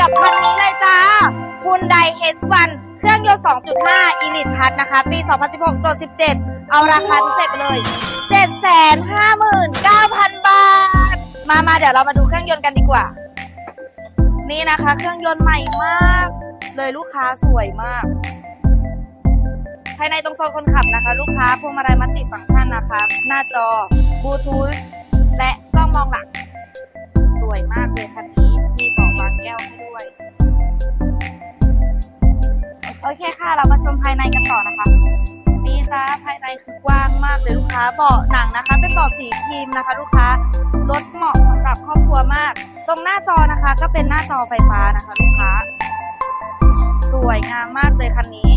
กับคันนี้เลยจ้า Hyundai H1 เครื่องยนต์ 2.5 Elite Plus นะคะ ปี 2016ตัว17 เอาราคาพิเศษไปเลย 759,000 บาท มามาเดี๋ยวเรามาดูเครื่องยนต์กันดีกว่า นี่นะคะ เครื่องยนต์ใหม่มาก เลยลูกค้าสวยมาก ภายในตรงโซนคนขับนะคะ ลูกค้าพวงมาลัยมัลติฟังก์ชันนะคะ หน้าจอบลูทูธและกล้องมองหลัง สวยมากเลยคันนี้มีสองบาง แก้วให้ด้วย โอเคค่ะ เรามาชมภายในกันต่อนะคะ นี่จ้าภายในคือกว้างมากเลยลูกค้า เบาะหนังนะคะ เป็นเบาะสีครีมนะคะ ลูกค้ารถเหมาะสำหรับครอบครัวมาก ตรงหน้าจอนะคะ ก็เป็นหน้าจอไฟฟ้านะคะ ลูกค้า สวยงามมากเลยคันนี้